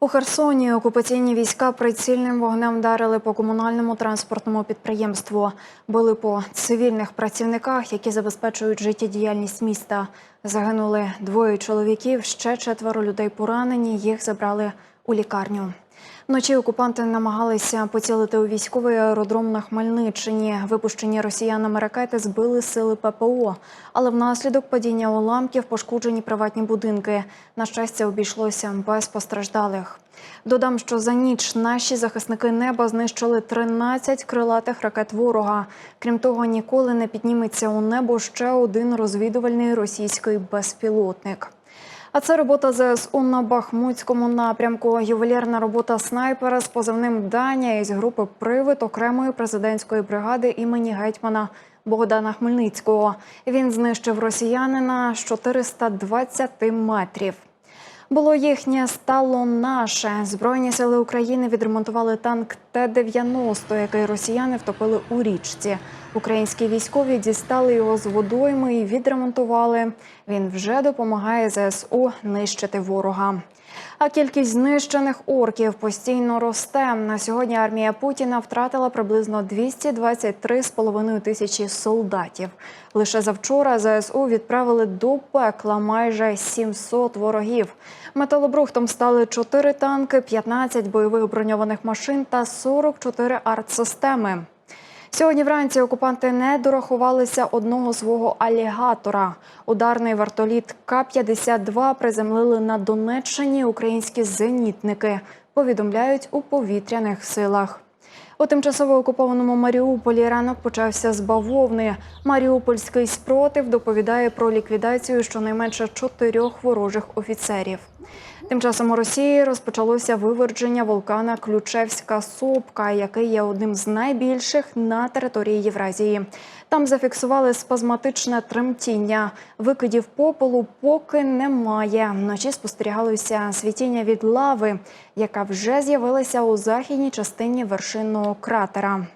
У Херсоні окупаційні війська прицільним вогнем вдарили по комунальному транспортному підприємству. Били по цивільних працівниках, які забезпечують життєдіяльність міста. Загинули двоє чоловіків, ще четверо людей поранені. Їх забрали у лікарню. Вночі окупанти намагалися поцілити у військовий аеродром на Хмельниччині. Випущені росіянами ракети збили сили ППО, але внаслідок падіння уламків пошкоджені приватні будинки. На щастя, обійшлося без постраждалих. Додам, що за ніч наші захисники неба знищили 13 крилатих ракет ворога. Крім того, ніколи не підніметься у небо ще один розвідувальний російський безпілотник. А це робота ЗСУ на Бахмутському напрямку. Ювелірна робота снайпера з позивним Даня із групи Привид окремої президентської бригади імені гетьмана Богдана Хмельницького. Він знищив росіянина з 420 метрів. Було їхнє стало наше. Збройні сили України відремонтували танк Т-90, який росіяни втопили у річці. Українські військові дістали його з водойми і відремонтували. Він вже допомагає ЗСУ нищити ворога. А кількість знищених орків постійно росте. На сьогодні армія Путіна втратила приблизно 223,5 тисячі солдатів. Лише завчора ЗСУ відправили до пекла майже 700 ворогів. Металобрухтом стали 4 танки, 15 бойових броньованих машин та 44 артсистеми. Сьогодні вранці окупанти не дорахувалися одного свого алігатора. Ударний вертоліт К-52 приземлили на Донеччині українські зенітники, повідомляють у повітряних силах. У тимчасово окупованому Маріуполі ранок почався з бавовни. Маріупольський спротив доповідає про ліквідацію щонайменше чотирьох ворожих офіцерів. Тим часом у Росії розпочалося виверження вулкана Ключевська Сопка, який є одним з найбільших на території Євразії. Там зафіксували спазматичне тремтіння. Викидів попелу поки немає. Вночі спостерігалося світіння від лави, яка вже з'явилася у західній частині вершинного кратера.